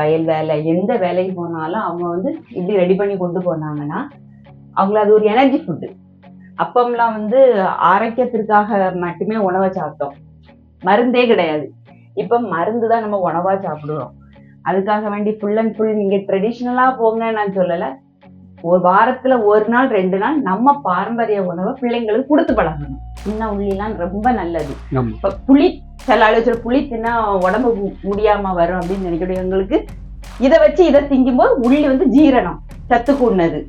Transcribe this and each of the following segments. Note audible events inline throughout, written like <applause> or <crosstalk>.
வயல் வேலை எந்த வேலைக்கு போனாலும் அவங்க வந்து இப்படி ரெடி பண்ணி கொண்டு போனாங்கன்னா அவங்களுக்கு அது ஒரு எனர்ஜி ஃபுட்டு அப்பம்லாம் வந்து ஆரோக்கியத்திற்காக மட்டுமே உணவை சாப்பிட்டோம். மருந்தே கிடையாது. இப்போ மருந்து தான் நம்ம உணவாக சாப்பிடுறோம். அதுக்காக வேண்டி ஃபுல் அண்ட் ஃபுல் நீங்கள் ட்ரெடிஷ்னலாக போங்க நான் சொல்லலை. ஒரு வாரத்துல ஒரு நாள் ரெண்டு நாள் நம்ம பாரம்பரிய உணவை பிள்ளைங்களுக்கு கொடுத்து பழகணும். சின்ன உள்ளிலாம் ரொம்ப நல்லது. இப்ப புளி சில ஆலோசனை புளி தின்னா உடம்பு முடியாம வரும் அப்படின்னு நினைக்கிறவங்களுக்கு இதை வச்சு இதை திங்கும்போது உள்ளி வந்து ஜீரணம் சத்து கூடினது.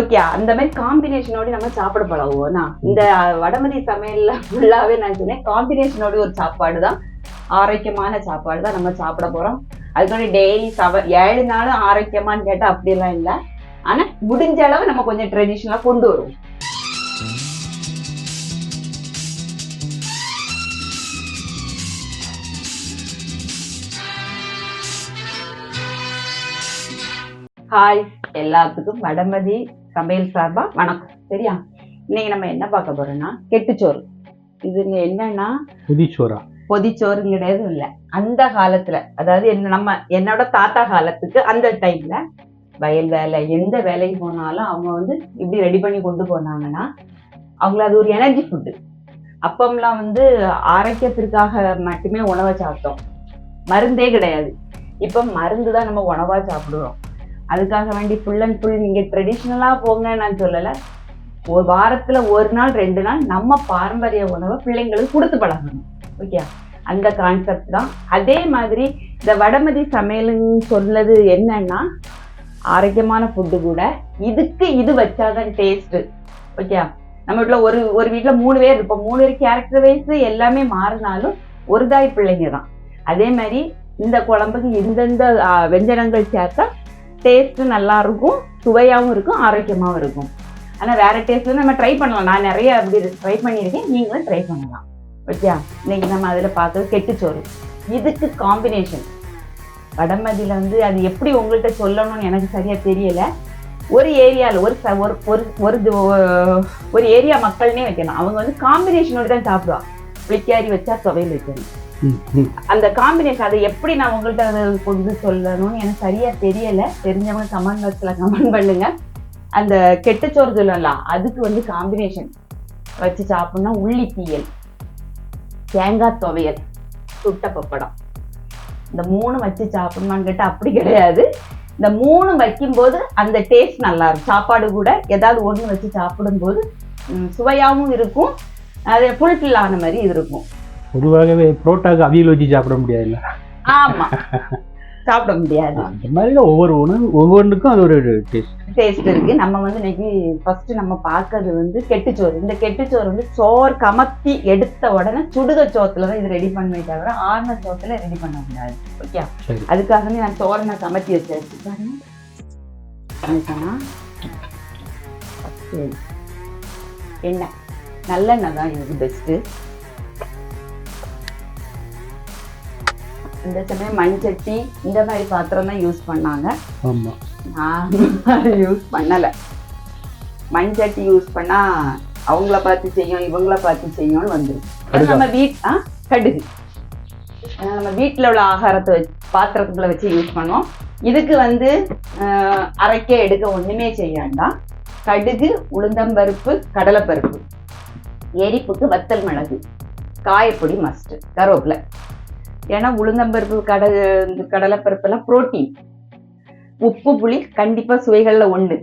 ஓகே அந்த மாதிரி காம்பினேஷனோட நம்ம சாப்பிட பழகுவோம்னா இந்த வடமதி சமையல்ல ஃபுல்லாவே நான் சொன்னேன் காம்பினேஷனோட ஒரு சாப்பாடு தான். ஆரோக்கியமான சாப்பாடு தான் நம்ம சாப்பிட போறோம். அதுக்காண்டி டெய்லி சவ ஏழு நாளும் ஆரோக்கியமான்னு கேட்டா அப்படியெல்லாம் இல்லை. ஆனா முடிஞ்ச அளவு நம்ம கொஞ்சம் ட்ரெடிஷ்னலா கொண்டு வருவோம். ஹாய் எல்லாத்துக்கும் வடமதி சமையல் சார்பா வணக்கம். சரியா? இன்னைக்கு நம்ம என்ன பார்க்க போறோம்னா கெட்டுச்சோறு. இதுங்க என்னன்னா புதிச்சோரா பொதிச்சோறும் கிடையாது இல்ல. அந்த காலத்துல அதாவது என்ன நம்ம என்னோட தாத்தா காலத்துக்கு அந்த டைம்ல வயல் வேலை எந்த வேலைக்கு போனாலும் அவங்க வந்து இப்படி ரெடி பண்ணி கொண்டு போனாங்கன்னா அவங்கள அது ஒரு எனர்ஜி ஃபுட்டு அப்பம்லாம் வந்து ஆரோக்கியத்திற்காக மட்டுமே உணவை சாப்பிட்டோம். மருந்தே கிடையாது. இப்போ மருந்து தான் நம்ம உணவாக சாப்பிடுறோம். அதுக்காக வேண்டி ஃபுல் அண்ட் ஃபுல் நீங்கள் ட்ரெடிஷ்னலாக போங்க நான் சொல்லலை. ஒரு வாரத்தில் ஒரு நாள் ரெண்டு நாள் நம்ம பாரம்பரிய உணவை பிள்ளைங்களுக்கு கொடுத்து பழகணும். ஓகே அந்த கான்செப்ட் தான். அதே மாதிரி இந்த வடமதி சமையலுன்னு சொன்னது என்னன்னா ஆரோக்கியமான ஃபுட்டு கூட இதுக்கு இது வச்சாதான் டேஸ்ட் ஓகே நம்ம வீட்ல ஒரு ஒரு வீட்டில் மூணு பேர் இருப்போம். மூணு பேர் கேரக்டர் வைஸ் எல்லாமே மாறினாலும் ஒரு தாய் பிள்ளைங்க தான். அதே மாதிரி இந்த குழம்புக்கு இந்தந்த வெஞ்சனங்கள் சேர்த்தா டேஸ்ட்டு நல்லா இருக்கும் சுவையாகவும் இருக்கும் ஆரோக்கியமாகவும் இருக்கும். ஆனால் வேறு டேஸ்ட்டு நம்ம ட்ரை பண்ணலாம். நான் நிறைய அப்படி ட்ரை பண்ணியிருக்கேன். நீங்களும் ட்ரை பண்ணலாம். ஓகே இன்னைக்கு நம்ம அதில் பார்த்தது கெட்டுச்சோறு. இதுக்கு காம்பினேஷன் வடமதியில் வந்து அது எப்படி உங்கள்கிட்ட சொல்லணும்னு எனக்கு சரியா தெரியல. ஒரு ஏரியாவில் ஒரு ச- ஒரு ஒரு ஒரு ஏரியா மக்கள்னே வைக்கணும். அவங்க வந்து காம்பினேஷனோட தான் சாப்பிடுவாங்க புளிக்காரி வச்சா துவையல் வைக்கணும். அந்த காம்பினேஷன் அதை எப்படி நான் உங்கள்கிட்ட அதை கொண்டு சொல்லணும்னு எனக்கு சரியா தெரியல. தெரிஞ்சவங்க கமெண்ட் பாக்ஸ்ல கமெண்ட் பண்ணுங்க. அந்த கெட்டுச்சோறு சொல்லலாம் அதுக்கு வந்து காம்பினேஷன் வச்சு சாப்பிடணும்னா உள்ளி தீயல் தேங்காய் துவையல் சுட்ட பப்படம். இந்த மூணு வச்சு சாப்பிடணுமான்னு கேட்டால் அப்படி கிடையாது. இந்த மூணு வைக்கும்போது அந்த டேஸ்ட் நல்லா இருக்கும். சாப்பாடு கூட ஏதாவது ஒன்று வச்சு சாப்பிடும்போது ம், சுவையாவும் இருக்கும். அது ஃபுல்ஃபில் ஆன மாதிரி இது இருக்கும். பொதுவாகவே புரோட்டாக்கு அவியல் வச்சு சாப்பிட முடியாதுல்ல? ஆமா. சாப்பிட முடியாது. அந்த மாதிரி தான் ஒவ்வொரு உணவு ஒவ்வொன்றுக்கும் அது ஒரு டேஸ்ட் டேஸ்ட் இருக்கு. நம்ம வந்து இன்னைக்கு ஃபர்ஸ்ட் நம்ம பார்க்கறது வந்து கெட்டுச்சோறு. இந்த கெட்டுச்சோறு வந்து சோறு கமத்தி எடுத்த உடனே சுடுக சோத்துல தான் இது ரெடி பண்ணுவே தவிர ஆறுன சோத்துல ரெடி பண்ண முடியாது. ஓகே அதுக்காக நான் சோறை நான் கமத்தி வச்சாச்சு பாருங்க? சரி. எண்ணெய். நல்லெண்ணெய் தான் இதுக்கு பெஸ்ட்டு இந்த சமயம் மண் சட்டி இந்த மாதிரி பாத்திரம் தான் யூஸ் பண்ணாங்க. ஆமா. நான் யூஸ் பண்ணலை. மண் சட்டி யூஸ் பண்ணா அவங்கள பார்த்து செய்யும் இவங்கள பார்த்து செய்யும்னு வந்துடும் கடுகா? நம்ம வீட் ஆ? கடுகு. நம்ம வீட்டில் உள்ள ஆகாரத்தை வச்சு பாத்திரத்துக்குள்ள வச்சு யூஸ் பண்ணுவோம். இதுக்கு வந்து அரைக்க எடுக்க ஒண்ணுமே செய்ய வேண்டாம். கடுகு உளுந்தம்பருப்பு கடலைப்பருப்பு. எரிப்புக்கு வத்தல் மிளகு காயப்பொடி மஸ்ட் கருவேப்பிலை. ஏன்னா உளுந்தம்பருப்பு கட கடலைப்பருப்பெல்லாம் புரோட்டீன் உப்பு புளி கண்டிப்பாக சுவைகளில் ஒன்று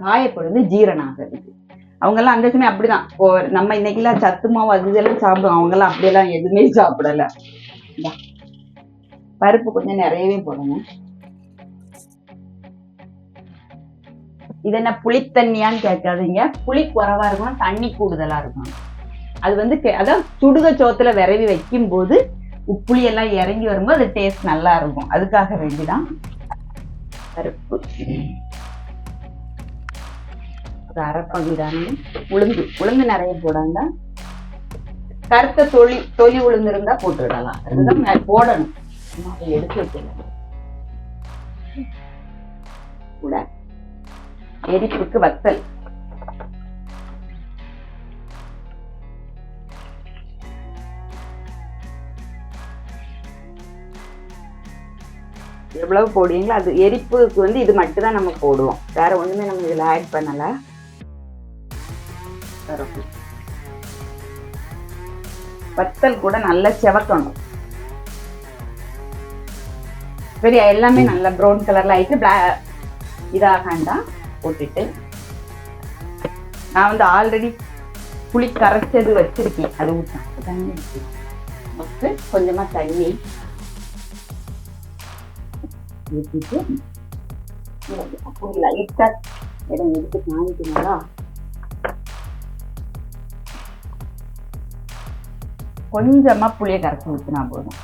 காயப்படுது ஜீரணம் ஆகிறதுக்கு அவங்கெல்லாம் அந்த சமயம் அப்படிதான். ஓ, நம்ம இன்னைக்கெல்லாம் சத்து மாவு அது இதெல்லாம் சாப்பிடுவோம் அவங்கெல்லாம் அப்படியெல்லாம் எதுவுமே சாப்பிடல. பருப்பு கொஞ்சம் நிறையவே போடணும் இது என்ன புளித்தண்ணியான்னு கேட்காதீங்க. புளி குறவா இருக்கும் தண்ணி கூடுதலா இருக்கும் அது வந்து அதான் சுடுக சோத்துல விரவி வைக்கும் போது புளி எல்லாம் இறங்கி வரும்போது அது டேஸ்ட் நல்லா இருக்கும் அதுக்காக வேண்டிதான் பருப்பு. அது அரைப்பகுதி தானே உளுந்து உளுந்து நிறைய போடாங்க கருத்த தொழி தொலி உளுந்து இருந்தா போட்டுவிடலாம் அதுதான் போடணும். எடுத்து வைக்கணும் கூட எரிப்புக்கு வத்தல். எவ்வளவு போடுவீங்களோ அது எரிப்புக்கு வந்து இது மட்டும் தான் நம்ம போடுவோம். வேற ஒண்ணுமே நம்ம இதுல ஆட் பண்ணல. வத்தல் கூட நல்லா செவக்கணும். சரி எல்லாமே நல்லா ப்ரௌன் கலர்ல ஆயிட்டு பிளா இதாகாண்டா போட்டுட்டு நான் வந்து ஆல்ரெடி புளி கரைச்சது வச்சிருக்கேன். அது ஊற்றேன் தண்ணி ஊத்திக்கலாம். ஃபஸ்ட்டு கொஞ்சமா தண்ணி ஊற்றிட்டு லைட்டா இடம் எடுத்து காமிக்கணுங்களா கொஞ்சமா புளியை கரைச்சி ஊற்றினா போதும்.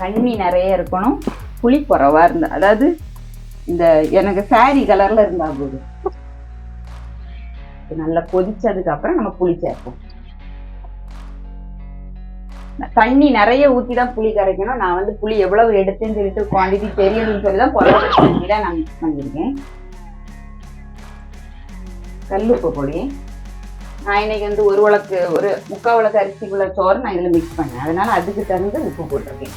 தண்ணி நிறைய இருக்கணும். புளி குறைவா இருந்தா அதாவது இந்த எனக்கு சாரி கலர்ல இருந்தா போதும். நல்லா கொதிச்சதுக்கு அப்புறம் நம்ம புளி சேர்ப்போம். தண்ணி நிறைய ஊத்தி தான் புளி கரைக்கணும். நான் வந்து புளி எவ்வளவு எடுத்தேன்னு சொல்லிட்டு குவாண்டிட்டி தெரியணும்னு சொல்லி தான் குறைவான தண்ணி தான் நான் மிக்ஸ் பண்ணியிருக்கேன். கல்லுப்பு பொடி. நான் இன்னைக்கு வந்து ஒரு உலக்கு ஒரு முக்கால் உலக்கு அரிசிக்குள்ள சோறு நான் இதுல மிக்ஸ் பண்ணேன். அதனால அதுக்கு தகுந்த உப்பு போட்டிருக்கேன்.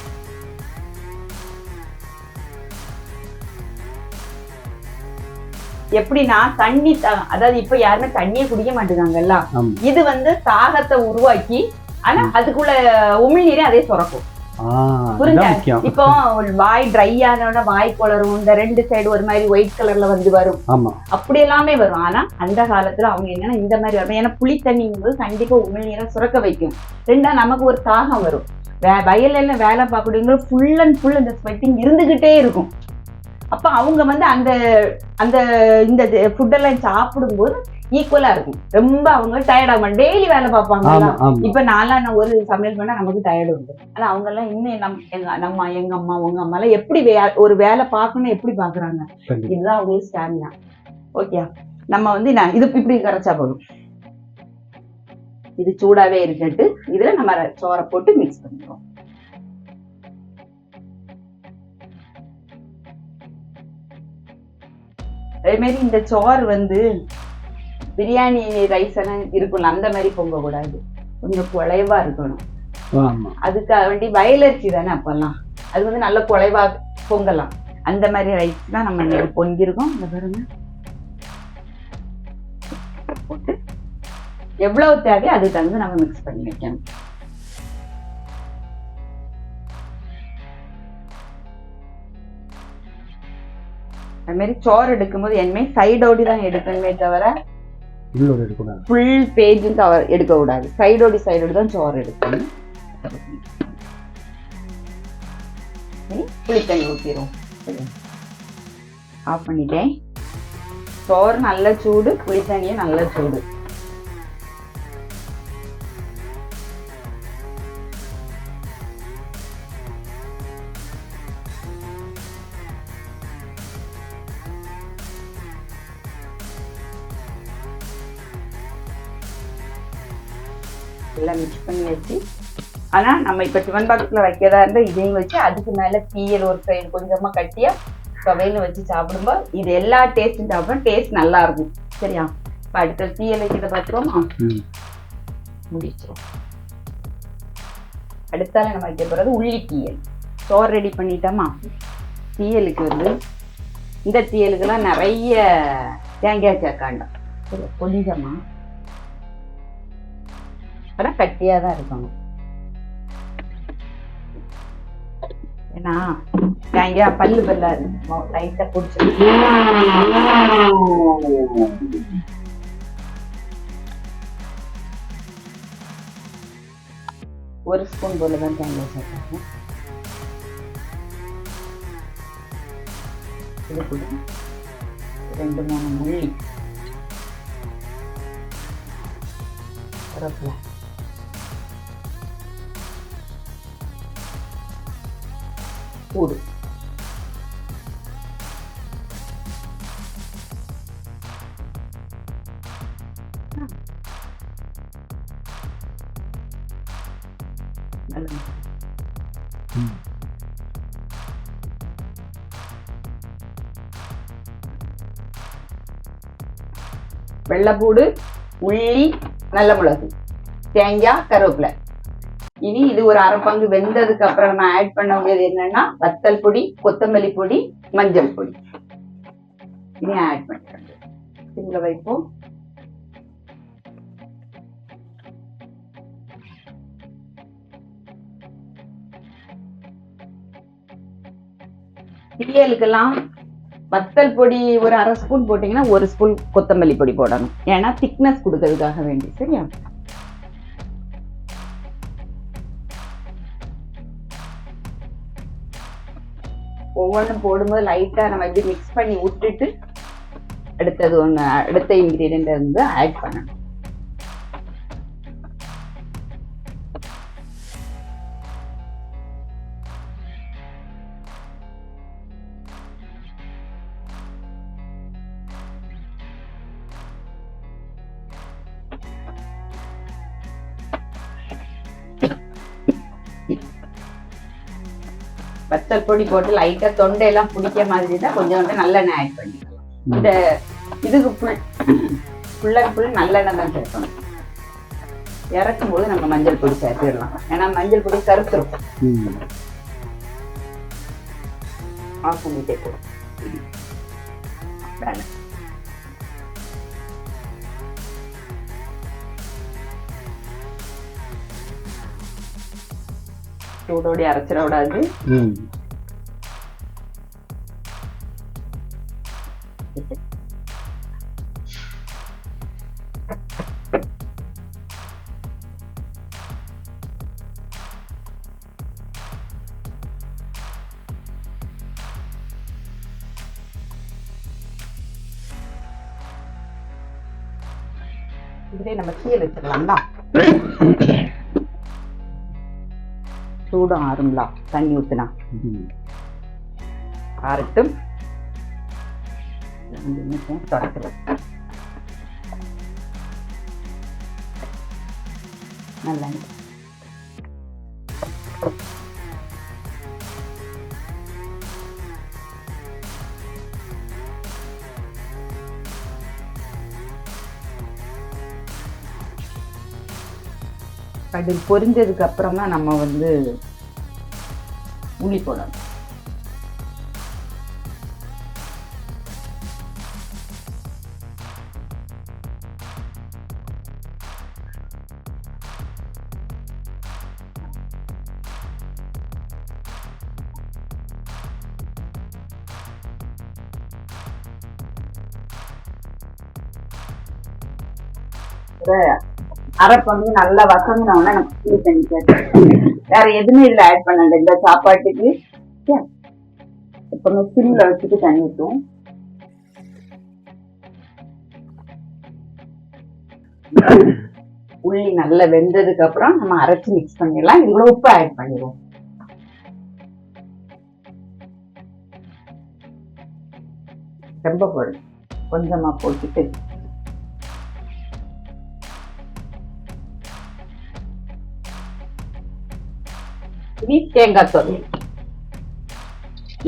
எப்படின்னா தண்ணி த- அதாவது இப்ப யாருமே தண்ணியே குடிக்க மாட்டேங்காங்கல்ல இது வந்து தாகத்தை உருவாக்கி ஆனா அதுக்குள்ள உமிழ்நீரே அதே சுரக்கும். புரிஞ்சா? இப்போ வாய் ட்ரை ஆனோட வாய் குளரும் இந்த ரெண்டு சைடு ஒரு மாதிரி ஒயிட் கலர்ல வந்து வரும். அப்படி எல்லாமே வரும். ஆனா அந்த காலத்துல அவங்க என்னன்னா இந்த மாதிரி வரும். ஏன்னா புளி தண்ணிங்கும்போது கண்டிப்பா உமிழ்நீரை சுரக்க வைக்கும். ரெண்டா நமக்கு ஒரு தாகம் வரும். வே- வயல்ல எல்லாம் வேலை பார்க்கக்கூடியவங்க ஃபுல் அண்ட் ஃபுல் இந்த ஸ்வெட்டிங் இருந்துகிட்டே இருக்கும். அப்ப அவங்க வந்து அந்த அந்த இந்த ஃபுட்டெல்லாம் சாப்பிடும்போது ஈக்குவலா இருக்கும். ரொம்ப அவங்க டயர்ட் ஆகும் டெய்லி வேலை பார்ப்பாங்க இப்ப நான்லாம் நான் ஒரு சமையல் பண்ணா நமக்கு டயர்டு உண்டு. ஆனா அவங்க எல்லாம் இன்னும் நம் எங்க நம்ம எங்க அம்மா உங்க அம்மா எல்லாம் எப்படி ஒரு வேலை பார்க்கணும் எப்படி பாக்குறாங்க இதுதான் அவங்களுக்கு ஸ்டாமினா ஓகே நம்ம வந்து நான் இது இப்படி கரைச்சா போதும். இது சூடாவே இருக்கட்டு. இதுல நம்ம சோறை போட்டு மிக்ஸ் பண்ணிடுவோம் அதே மாதிரி இந்த சோறு வந்து பிரியாணி ரைஸ் எல்லாம் இருக்கும்ல அந்த மாதிரி பொங்க கூடாது கொஞ்சம் குழைவா இருக்கணும். அதுக்காக வேண்டி வயலரிசி தானே அப்பெல்லாம். அது வந்து நல்ல குழைவா பொங்கலாம். அந்த மாதிரி ரைஸ் தான் நம்ம இன்னைக்கு பொங்கியிருக்கோம் இந்த பாருங்க. போட்டு எவ்வளவு தேவையோ அதுக்கு தகுந்து நம்ம மிக்ஸ் பண்ணி வைக்கணும். அது மாதிரி சோறு எடுக்கும்போது என்மே சைடோடி தான் எடுக்கணுமே தவிர உள்ளோட இருக்கக்கூடாது ஃபுல் பேஜும் கவர் எடுக்க கூடாது சைடோடி சைடோடு தான் சோறு எடுக்கணும். புளித்தண்ணி ஊற்றிடும் ஆஃப் பண்ணிட்டேன். சோறு நல்ல சூடு புளித்தண்ணியும் நல்ல சூடு. ஆனா நம்ம இப்ப டிஃபன் பாக்ஸ்ல வைக்கிறதா இருந்தா இதையும் வச்சு அதுக்கு மேல தீயல் ஒரு சைடு கொஞ்சமா கட்டியா துவையில வச்சு சாப்பிடும்போது இது எல்லா டேஸ்டும் சாப்பிடும் டேஸ்ட் நல்லா இருக்கும். சரியா? இப்ப அடுத்த தீயல் வைக்கிறத பார்த்துருவோமா ம். முடிச்சிரும் அடுத்தால நம்ம வைக்க போறது உள்ளி தீயல். சோறு ரெடி பண்ணிட்டோமா? தீயலுக்கு வந்து இந்த தீயலுக்கெல்லாம் நிறைய தேங்காய் சேர்க்காண்டாம் சரி, கொஞ்சமா ஆனா கட்டியா தான் இருக்கணும். ஏன்னா தேங்காய் பல்லு பல்லா இருக்கும்? லைட்டா பிடிச்சி ஒரு ஸ்பூன் போல தான் தேங்காய் சேர்த்தாங்க. இது கூட ரெண்டு மூணு முள்ளி. கருவேப்பிலை. பூடு. வெள்ளைப்பூடு உள்ளி நல்ல மிளகு தேங்காய் கருவேப்பிலை. இனி இது ஒரு அரை பங்கு வெந்ததுக்கு அப்புறம் நம்ம ஆட் பண்ண வேண்டியது என்னன்னா வத்தல் பொடி கொத்தமல்லி பொடி மஞ்சள் பொடி. இனி ஆட் பண்ணிக்கிறோம் சிம்ல வைப்போம். பிரியலுக்கெல்லாம் வத்தல் பொடி ஒரு அரை ஸ்பூன் போட்டிங்கன்னா ஒரு ஸ்பூன் கொத்தமல்லி பொடி போடணும். ஏன்னா திக்னஸ் கொடுக்கறதுக்காக வேண்டி சரியா? ஒவ்வொன்றும் போடும்போது லைட்டாக நம்ம இப்படி மிக்ஸ் பண்ணி விட்டுட்டு அடுத்தது ஒன்று அடுத்த இன்கிரீடியன்ட் வந்து ஆட் பண்ணணும். வத்தல் பொடி போட்டு லைட்டா தொண்டையெல்லாம் பிடிக்க மாதிரி தான் கொஞ்சோண்டு நல்லெண்ணெய் ஆட் பண்ணிக்கலாம். இந்த இதுக்கு ஃபுல் ஃபுல் அண்ட் ஃபுல் நல்லெண்ணெய் தான் சேர்க்கணும் இறக்கும் போது நம்ம மஞ்சள் பொடி சேர்த்துடலாம். ஏன்னா மஞ்சள் பொடி கருத்துரும் ஆஃப் பண்ணிட்டே வேலை. சூடோடி அரைச்சிட விடாது இதுவே நம்ம கீழே வச்சிடலாம்ல சூடம் ஆறும்லா தண்ணி ஊத்துனா. ஆறட்டும். நல்லா அது பொரிஞ்சதுக்கு அப்புறமா நம்ம வந்து உள்ளி போடணும். அரை பங்கு நல்லா வசந்தவன நம்ம புளி தண்ணி வேற எதுவுமே இதுல ஆட் பண்ணல. இந்த சாப்பாட்டுக்கு சரி. எப்பவுமே சிம்ல வச்சுட்டு தண்ணி ஊற்றுவோம் உள்ளி நல்லா வெந்ததுக்கு அப்புறம் நம்ம அரைச்சு மிக்ஸ் பண்ணிடலாம். இதுல உப்பு ஆட் பண்ணிடுவோம். ரொம்ப போடும் கொஞ்சமா போட்டுட்டு இனி தேங்காய் தோல்.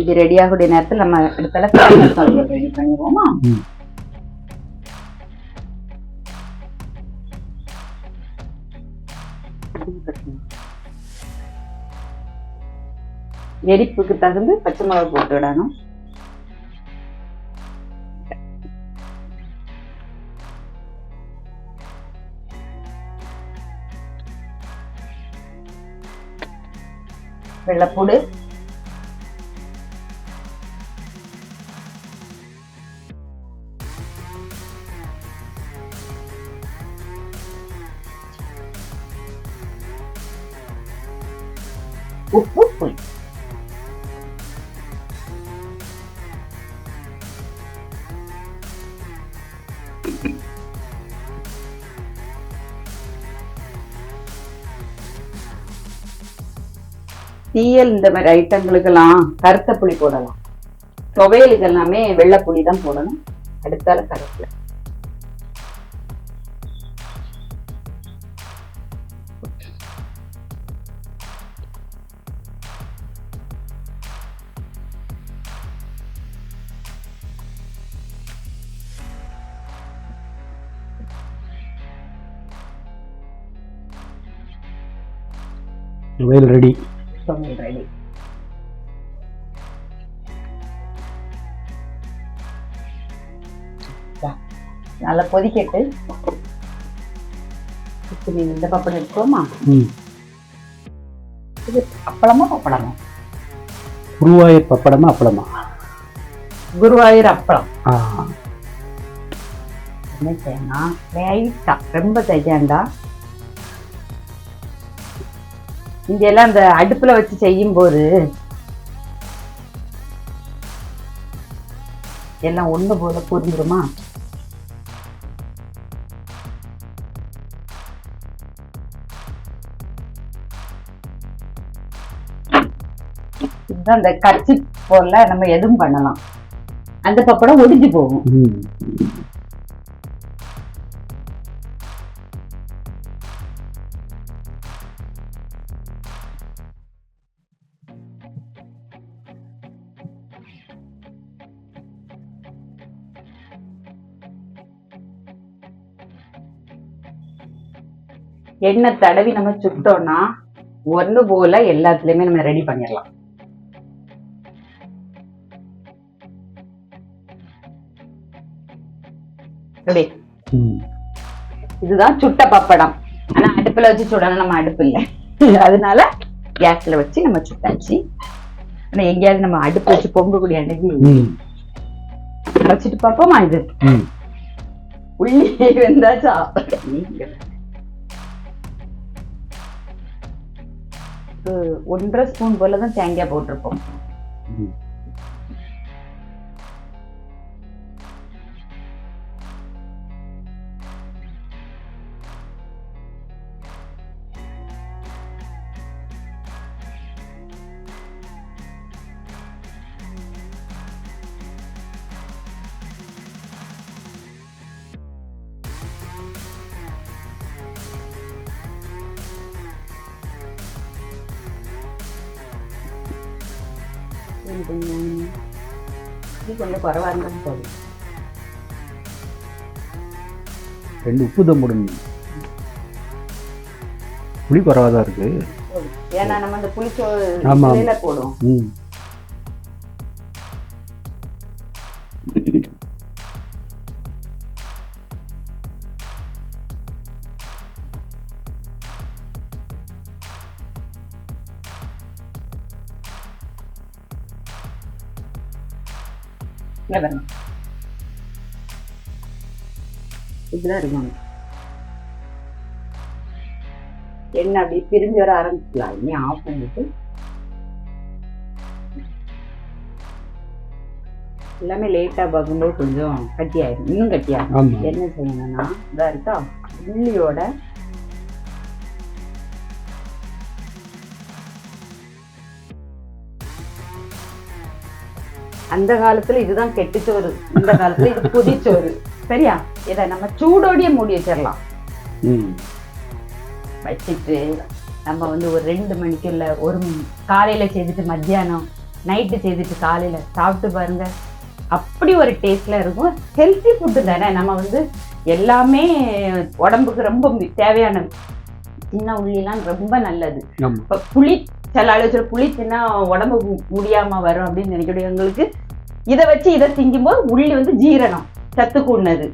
இது ரெடி ஆகக்கூடிய நேரத்தில் நம்ம இடத்துல தேங்காய் ரெடி பண்ணிடுவோமா? எரிப்புக்கு தகுந்து பச்சை மிளகா போட்டு விடணும். வெள்ளைப்பூடு தீயல் இந்த மாதிரி ஐட்டங்களுக்கெல்லாம் கருத்த புளி போடலாம். துவையலுக்கு எல்லாமே வெள்ளை புளி தான் போடணும். அடுத்தால கருவேப்பிலை. வெயில் ரெடி. ரெடி. நல்லா கொதிக்கட்டு. இப்போ நீ இந்த பப்படம் எடுத்துக்கோமா? இது அப்பளமா பப்படமா? குருவாயூர் பப்படமா அப்பளமா? குருவாயூர் அப்பளம். என்ன செய்யணும் லைட்டா ரொம்ப செய்யாண்டா இங்க எல்லாம் அந்த அடுப்புல வச்சு செய்யும் போது எல்லாம் ஒண்ணு போல புரிஞ்சிருமா? அந்த கச்சி போல நம்ம எதுவும் பண்ணலாம். அந்த பப்படம் ஒடிஞ்சு போகும். எண்ணெய் தடவி நம்ம சுட்டோம்னா ஒண்ணு போல எல்லாத்துலயுமே நம்ம ரெடி பண்ணிடலாம். இதுதான் சுட்ட பப்படம். ஆனா அடுப்புல வச்சு சுடணும் நம்ம அடுப்பு இல்ல. <laughs> அதனால கேஸ்ல வச்சு நம்ம சுட்டாச்சு. ஆனா எங்கேயாவது நம்ம அடுப்பு வச்சு பொங்கக்கூடிய அன்னைக்கு ம். அரைச்சிட்டு பார்ப்போமா இது? உள்ளி <laughs> வெந்தாச்சா? ஒன்றரை ஸ்பூன் போல தான் தேங்காய் போட்டிருப்போம். இது கொஞ்சம் இது கொஞ்சம் குறவா இருந்தாலும் போதும் ரெண்டு உப்பு தம் புளி குறவாக தான் இருக்கு. ஏன்னா நம்ம அந்த புளிச்சோ போடுவோம். ம். இல்ல வரணும் இப்படிதான் இருக்கணும். எண்ணெய் அப்படியே பிரிஞ்சு வர ஆரம்பிக்கலாம். இனி ஆஃப் பண்ணிட்டு. எல்லாமே லேட்டா பார்க்கும்போது கொஞ்சம் கட்டியாயிரும். இன்னும் கட்டியாகும். ஆமாம் என்ன செய்யணும்னா இதா இருக்கா? உள்ளியோட அந்த காலத்துல இதுதான் கெட்டுச்சோறு இந்த காலத்துல இது புதிச்சோறு சரியா? இதை நம்ம சூடோடியே மூடி வச்சிடலாம். வச்சுட்டு நம்ம வந்து ஒரு ரெண்டு மணிக்கு இல்ல ஒரு காலையில செய்துட்டு மத்தியானம் நைட்டு செய்துட்டு காலையில சாப்பிட்டு பாருங்க. அப்படி ஒரு டேஸ்ட்ல இருக்கும். ஹெல்த்தி ஃபுட்டு தானே? நம்ம வந்து எல்லாமே உடம்புக்கு ரொம்ப தேவையானது சின்ன உள்ளிலாம் ரொம்ப நல்லது. இப்ப புளி சில ஆலோசனை புளி தின்னா உடம்பு முடியாம வரும் அப்படின்னு நினைக்கக்கூடியவங்களுக்கு இதை வச்சு இதை திங்கும்போது உள்ளி வந்து ஜீரணம் சத்து கூடினது.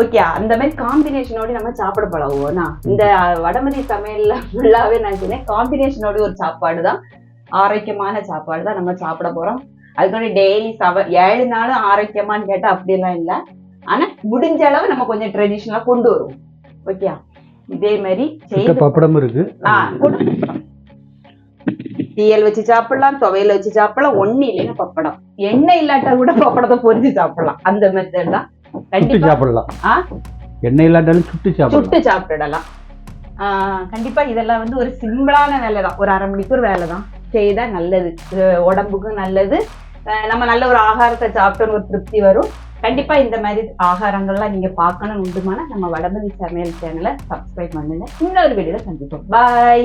ஓகே அந்த மாதிரி காம்பினேஷனோட நம்ம சாப்பிட பழகுவோம்னா இந்த வடமதி சமையல்ல ஃபுல்லாவே நான் சொன்னேன் காம்பினேஷனோட ஒரு சாப்பாடு தான் ஆரோக்கியமான சாப்பாடு தான் நம்ம சாப்பிட போறோம். அதுக்காண்டி டெய்லி சவ ஏழு நாளும் ஆரோக்கியமான்னு கேட்டா அப்படியெல்லாம் இல்லை. ஆனா முடிஞ்ச அளவு நம்ம கொஞ்சம் ட்ரெடிஷ்னலா கொண்டு வருவோம். ஓகே இதே மாதிரி செய்து பப்படம் இருக்கு. ஆ, கொடு. தீயல் வச்சு சாப்பிடலாம் துவையல் வச்சு சாப்பிடலாம் ஒண்ணு இல்லைன்னா பப்படம். எண்ணெய் இல்லாட்டா கூட பப்படத்தை பொரிச்சு சாப்பிடலாம். அந்த மெத்தட் தான். கண்டிப்பா. சாப்பிடலாம். ஆ? எண்ணெய் இல்லாட்டாலும் சுட்டு சாப்பிடலாம். சுட்டு சாப்பிடலாம். கண்டிப்பா இதெல்லாம் வந்து ஒரு சிம்பிளான வேலை தான். ஒரு அரை மணிக்கூர் வேலை தான். செய்தா நல்லது. உடம்புக்கும் நல்லது. நம்ம நல்ல ஒரு ஆகாரத்தை சாப்பிட்டோன்னு ஒரு திருப்தி வரும். கண்டிப்பா இந்த மாதிரி ஆகாரங்கள்லாம் நீங்க பார்க்கணும் உண்டுமான நம்ம வடமதி சமையல் சேனலை சப்ஸ்கிரைப் பண்ணுங்க. இன்னொரு வீடியோல சந்திப்போம். பாய்